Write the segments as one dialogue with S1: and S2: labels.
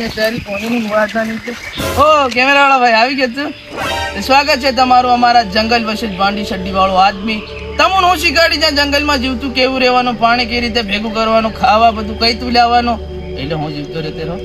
S1: છે તારી કોની વાર્તા નીચે ઓ કેમેરા ભાઈ, આવી ગયા સ્વાગત છે તમારું અમારા જંગલ વસે ભાંડી શડ્ડી વાળો આદમી. તમને હું જંગલમાં જીવતું, કેવું રહેવાનું, પાણી કેવી રીતે ભેગું કરવાનું, ખાવા બધું કઈ તું લાવવાનું? એટલે હું જીવતો રહેતો રહો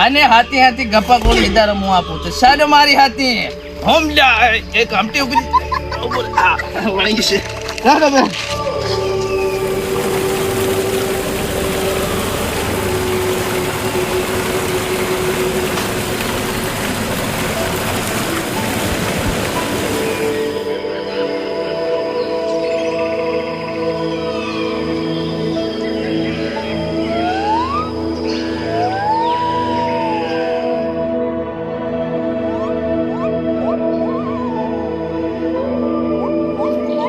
S1: આને હાથી હાથી ગપ્પા ગોળ લીધા હું આપું છું. સાલો મારી હાથી. હોમ એક આમટી છે.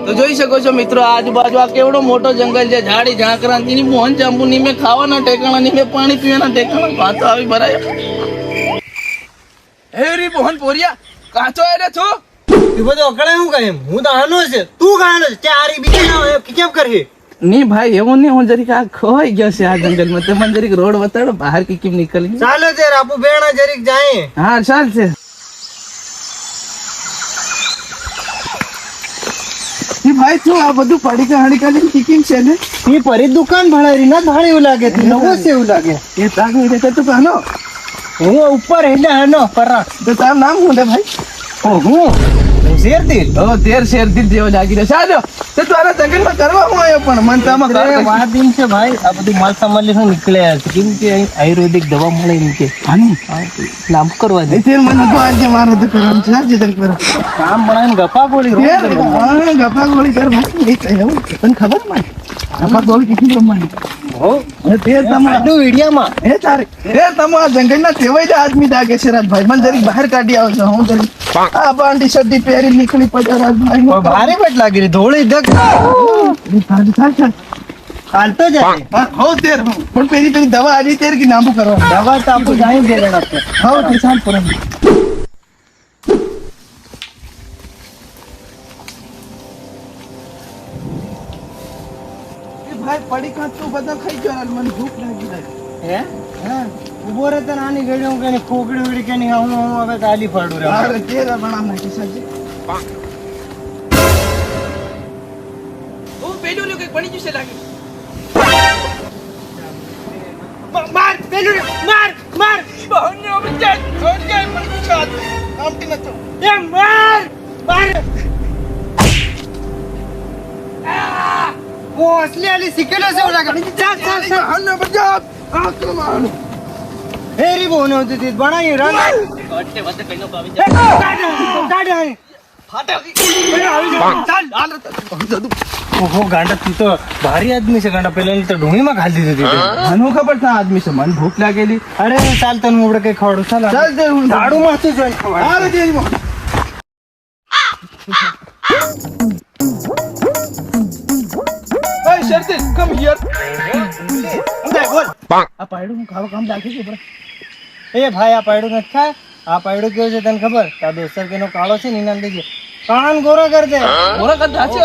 S1: તો જોઈ શકો છો મિત્રો આજુબાજુ આ કેવડો મોટો જંગલ છે. ઝાડી ઝાંકરા ની મોહન જાંબુ ની મેં ખાવાના ટેકાણા ની મેં પાણી પીવાના ટેકાણા વાતો આવી ભરાય. હેરી મોહન પોરિયા કાચો એને છો?
S2: તું બધો અકળાય હું કહે હું તો આનો છે. તું કાનો છે. આરી બીજી ના હોય કેમ કરી
S1: ની ભાઈ એવું નહીં. હું જરીક આ ખોવાઈ ગયો છે આ જંગલમાં. તે મને જરીક રોડ બતાડો બહાર કે કેમ નીકળી
S2: ચાલો તે આપુ બેણા જરીક જાય.
S1: હા ચાલ છે ભાઈ આ બધું પડીકા હડીકા લઈને ટિકિંગ છે ને.
S2: એ પરી દુકાન ભણાવી ના ભાડે એવું લાગે છે નવો છે એવું લાગે.
S1: એ તાક છે તું કહનો
S2: હું ઉપર એટલે હનો પરા.
S1: તો તારું નામ છે ભાઈ?
S2: હું હું શેરતી
S1: ઓ તેર શેર દિલ જેવો લાગી રહ્યો. સાજો તે તું આના જંગલમાં કરવા હું આવ્યો પણ? મન તો આમાં
S2: વાત એમ છે ભાઈ આ બધું માલ સામાન નીકળ્યા છે. કેમ કે આયુર્વેદિક દવા મળે એમ કે. નામ કરવા દે.
S1: તે મને તો આજે મારે તો કરવાનું છે. આજે તને કરો
S2: કામ બનાવીને ગપા ગોળી રોજ
S1: તેર ગપા ગોળી. કર. ભાઈ કઈ એવું. તને ખબર મને ગપા ગોળી કેટલી રમવાની
S2: હો?
S1: તેર તમારા
S2: આટલું વિડીયામાં?
S1: એ તારે એ તમે આ જંગલના તેવાય જ આદમી લાગે છે રાજભાઈ. મને જરીક બહાર કાઢી આવો છો હું જરીક આ બાંડી શરદી પહેરી નીકળી પડ્યા રાજભાઈ.
S2: ભારે પટ લાગી રહી ધોળી ધક.
S1: ચાલ ચાલ ચાલ
S2: હાલતો જાય
S1: હો. તેર પણ પેલી પેલી દવા આલી તેર કે નામું કરવા?
S2: દવા તો આપણું જાય દે
S1: હો તે ચાલ પરમ પડી કાં તું બધા ખાઈ ગયો અને મને ભૂખ લાગી લાગી.
S2: હે? હા. ઊભો રહે તો નાની ગળી હું કઈ ખોકડી ઉડી કે નહીં હું હું હવે તાલી ફાડું રે
S1: અરે તેરા બના નાખી સાજી ઓ પેલું લ્યો કઈ પડી જશે લાગે. માર પેલું માર માર. બહુ ને જાય છોડ જાય પડી જશે આમ આમટી નતો એ
S2: ઓ અસલી આલી શીખેલો છે એવું લાગે ચાલ ચાલ ચાલ
S1: હન્ને બજા આક્રમણ
S2: હેરી બહુ નહોતી તી બનાવી રન ઓહો ગાંડા તું તો ભારી આદમી છે ગાંડા પેલા તો ડુંગળીમાં ખાલી દીધી હતી
S1: મને ખબર છે આદમી છે મને ભૂખ લાગેલી
S2: અરે ચાલ તને આપણે કઈ ખવડું ચાલ
S1: ચાલ
S2: ઝાડુ માંથી જોઈ ખવાય
S1: Shartin, come here. આ પાયડું હું ખાવા કામ રાખી છું બરાબર
S2: એ ભાઈ આ પાયડું નથી ખાય. આ પાયડું કેવું છે તને ખબર? આ દોસ્તર કેનો કાળો છે ને એના લીધે કાન ગોરા કર દે
S1: ઓરા કદ હાચી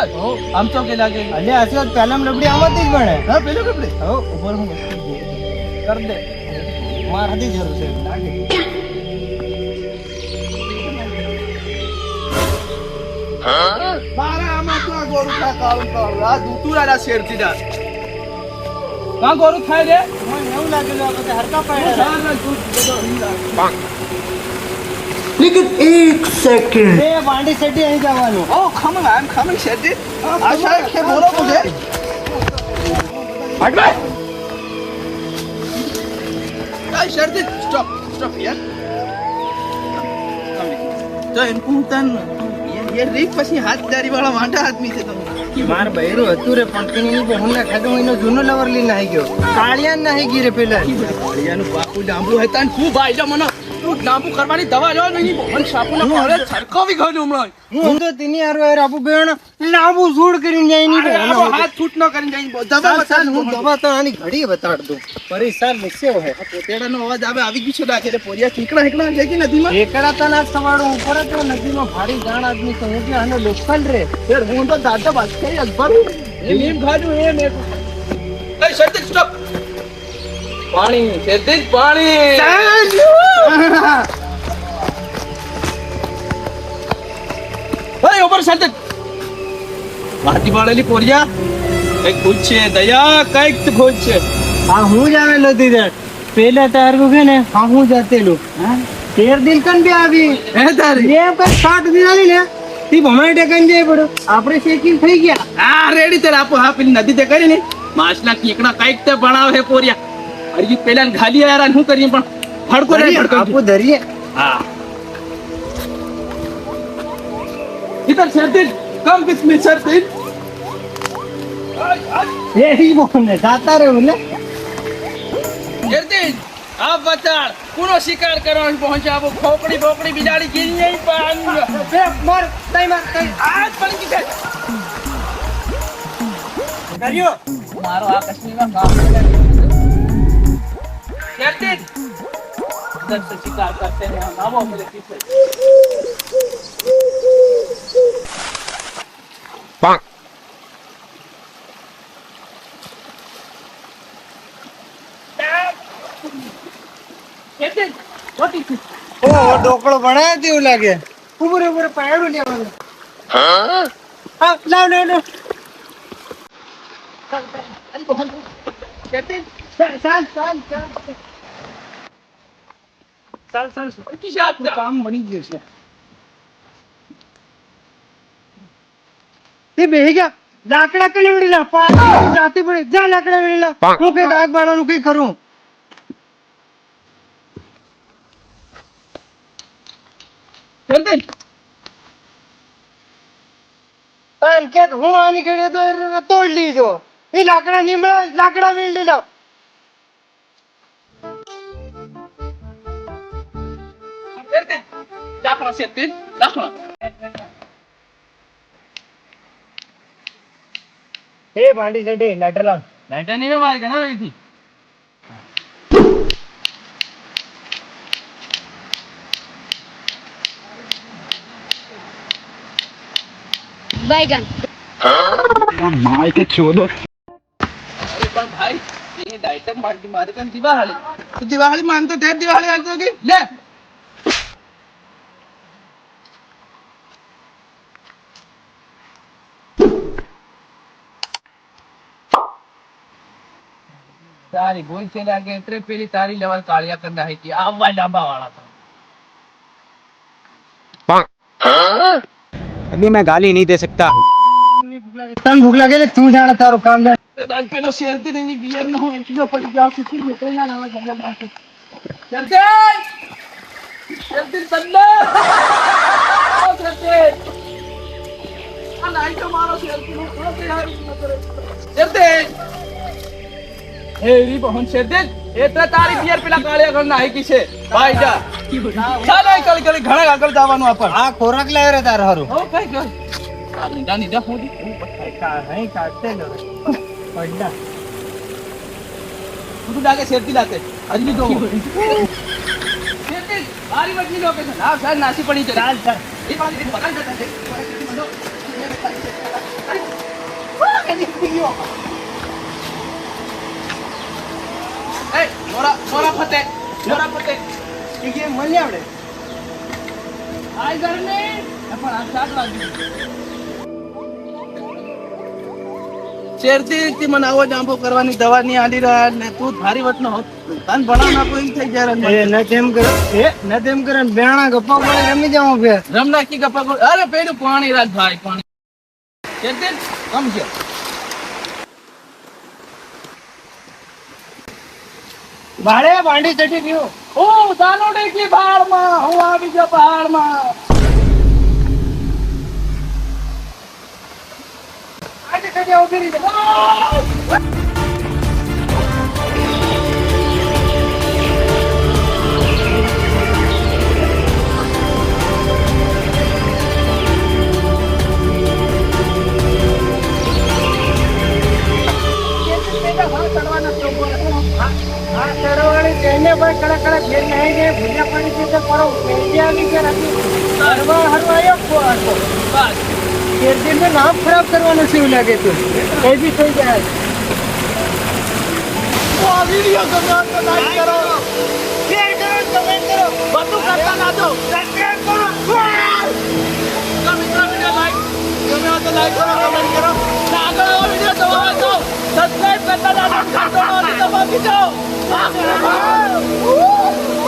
S1: આમ તો કે લાગે.
S2: અલે આશીર્વાદ પહેલા લબડી આમાંથી જ બને
S1: હા પેલો લબડી.
S2: હો ઉપર હું કર દે. માર હતી જરૂર છે લાગે.
S1: કાળું કાળું આ દૂતુરાના શેરથી દાસ કા ગોરું થાય રે?
S2: મને એવું લાગેલું આ બધા હરકા પાયડા
S1: લેકિન એક સેકન્ડ.
S2: એ વાંડી સેટી અહીં જવાનું.
S1: ઓ કમિંગ આઈ એમ કમિંગ શેરજી આ સાહેબ કે બોલો મુझे હટ ભાઈ Hey, શેરજી સ્ટોપ સ્ટોપ યાર. તો એમ તન. એ રીક પછી હાથદારી વાળા વાંઢા આદમી છે તમે.
S2: માર બૈરું હતું રે પણ તેની હું હું ના ખાધું એનો જૂનો લવર લઈને આવી ગયો. કાળિયા નાહી ગઈ રે પેલા.
S1: કાળિયાનું બાપુ ડાંબલું હતા ને તું ભાઈ મને તું ડાંબુ કરવાની દવા લો નહીં. મોહન સાપુના પાવડે છડકાવી ગયો હમણાં.
S2: હું તો તેની હારું હારું આપું બેણ લાંબુ સૂડ કરીને જાય નહીં
S1: આવો હાથ છૂટ ન કરીને જઈને દવા
S2: ચાલ ચાલ
S1: બતાડ
S2: હું દવા તો આની ઘડી બતાડ દઉં. પરેશાન નિશ્ચય હોય
S1: પોતેડાનો અવાજ આવે આવી ગયું છે લાગે રે પોરિયા ઠીકડા ઠીકડા છે કે નદીમાં?
S2: એકડા તો ના સવાડું ઉપર જ નદીમાં ભારી જાણ આદમી તો હું એટલે આનો લોકલ રે.
S1: યાર હું તો દાદા કરી એમ એમ. ખાધું એમ એમ. એ સ્ટોપ પાણી શેરદીન પાણી. અરે ઉપર સાથે માટી પાડેલી પોરિયા કંઈક ખુશ છે દયા કંઈક તો ખુદ છે.
S2: હા હું જ આવેલો દીધા પેલા તારું કે ને હા હું જતેલું તેર દિન કન બી આવી?
S1: હે તારી?
S2: બે કઈ સાત દિન આવી ને તી ભમણે ટેકન જાય પડ્યો? આપણે શેકીન થઈ ગયા.
S1: આ રેડી તાર આપો હા પેલી નદી તે કરી ને. માછલા કેકડા કંઈક તે ભણાવે પોરિયા अरे ये અરે પેલા ખાલી યાર શું કરીએ પણ ફડકો નહીં ફડકો
S2: આપો ધરીએ
S1: हाँ। इधर शर्तिन कम किसमें
S2: शर्तिन यही बोलने जाता रे बोले।
S1: शर्तिन आप बता कोनो शिकार करो पहुँचा वो खोपड़ी बोपड़ी बिजाड़ी गिर नहीं पान
S2: बे मर नहीं मर कहीं
S1: आज पर की
S2: करियो
S1: मारो आकाश में काम कहते इधर से शिकार करते हैं हम आओ मेरे पीछे
S2: ઓહો ડોકળો ભણાય તેવું લાગે. ઉમર ઉમર પાયડું લેવાનું હા હા લાવ લાવ
S1: લાવ.
S2: ચાલ ચાલ ચાલ કામ બની ગયું છે તે બેહી ગયા લાકડા કલેવડી લા રાતે પડે જા લાકડા વેડી લા હું કઈ આગ બાળવાનું કઈ કરું હું આની ઘડે તો તોડ લીધો. એ લાકડા નીમડા લાકડા વેડી લાવ
S1: खसियत राख्न हे भांडी
S2: साठी लायटर लावून लायटर नाही
S1: मार्ग ना इथे बैगन माय के
S3: छोदो
S1: पण भाई ते डायटम मारती मारत आणि दिवाळी तू तो दिवाळी मानतो त्यात दिवाळी आणतो की? ले। તારી ભૂલ છે લાગે એટલે પેલી તારી લેવલ કાળિયા કરી નાખી આવવા ડાબા વાળા તો
S4: અભી મેં ગાલી નહીં દે સકતા
S2: તને ભૂખ લાગે એટલે તું જાણે તારું કામ જાણે.
S1: પેલો શેરથી નહીં બિયર ન હોય. એટલે પછી જાવ સુધી નીકળી ના આવે જંગલ પાસે ચલતે ચલતે તન્ના ચલતે આ નાઈ તો મારો શેરથી હું કરે. ચલતે એ પહોંચ છે શેરતી એટલે તારી બિયર પેલા કાળિયા ઘર ના કી છે. ભાઈ જા. ચાલો કલ કલ ઘણા આગળ જવાનું આપણ
S2: આ ખોરાક લાવ્યો રે તાર હારું.
S1: હો કઈ કર આ લીધા લીધા હું
S2: કા હે કાટે લો પડડા
S1: તું લાગે શેરતી લાતે હજી તો શેરતી મારી મજની લોકેશન હા સાહેબ નાસી પડી છે.
S2: ચાલ ચાલ.
S1: એ બાજુ પકડ જતા છે. એ મોરા મોરા ફતે મોરા ફતે.
S2: એ કે મળી આવડે.
S1: આય ઘર ને પણ આ સાત વાગ્યું શેરતી થી મને આવો જાંબો કરવાની દવા ની આડી રહ્યા ને તું થારી વટનો હોત. તન ભણાવ ના કોઈ થઈ જાય.
S2: એ ન તેમ કરે એ ન તેમ કરે ને બેણા ગપ્પા પડે રમી જાઉં ફેર
S1: રમ નાખી ગપ્પા અરે પેલું પાણી રાખ ભાઈ પાણી. ચેરતી કમ છે
S2: ભાડે ભાંડી ચડી ગયું.
S1: હું દાનોડી કી ભાળમાં હું આવી ગયો પહાડમાં.
S2: આજે ચડી ઊભી જા. પણ કડક કડક ઘેર નાહી જાય ભૂલ્યા પાણી તો કરો. મેંદી આવી નથી હરવા હરવા એક ફો હરવો
S1: બસ
S2: શેરદીનનું નામ ખરાબ કરવાનું છે એવું લાગે તો એ બી થઈ જાય.
S1: મિત્રો આ વીડિયો ગમ્યો તો લાઈક કરો.
S2: શેર કરો કમેન્ટ કરો.
S1: બધું કરતા ના દો Ito! Ako naman! Woo!